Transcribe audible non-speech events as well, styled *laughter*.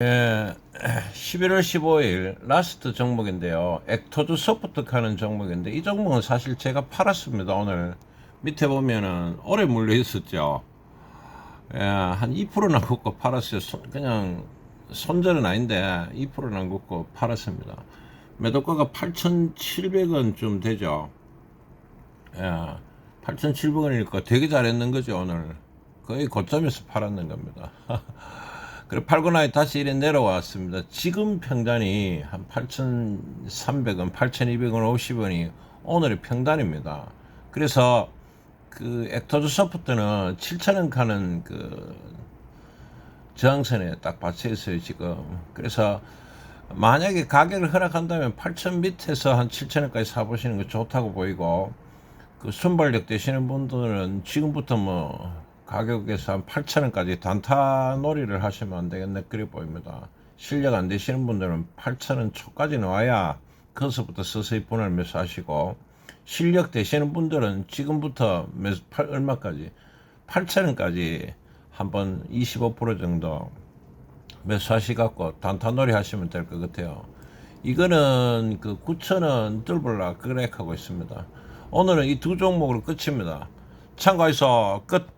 예, 11월 15일 라스트 종목인데요. 액토즈 소프트카는 종목인데 이 종목은 사실 제가 팔았습니다. 오늘 밑에 보면은 오래 물려 있었죠. 예, 한 2%나 긋고 팔았어요. 손- 그냥 손절은 아닌데 2%나 긋고 팔았습니다. 매도가가 8,700원 좀 되죠. 예, 8,700원이니까 되게 잘했는 거죠 오늘. 거의 고점에서 팔았는 겁니다. *laughs* 그래 팔고 나니 다시 이래 내려왔습니다. 지금 평단이 한 8,300원, 8,200원, 50원이 오늘의 평단입니다. 그래서 그 액토즈 소프트는 7,000원 가는 그 저항선에 딱 받쳐 있어요 지금. 그래서 만약에 가격을 허락한다면 8,000 밑에서 한 7,000원까지 사보시는 거 좋다고 보이고 그 순발력 되시는 분들은 지금부터 뭐 가격에서 한 8,000원까지 단타 놀이를 하시면 안 되겠네 그래 보입니다. 실력 안 되시는 분들은 8,000원 초까지 나와야 거기서부터 서서히 분할 매수하시고 실력 되시는 분들은 지금부터 매수 팔, 얼마까지 8,000원까지 한번 25% 정도 매수하시갖고 단타놀이 하시면 될 것 같아요. 이거는 그 9,000원 뚫블라 그렉하고 있습니다. 오늘은 이 두 종목으로 끝입니다. 참고해서 끝.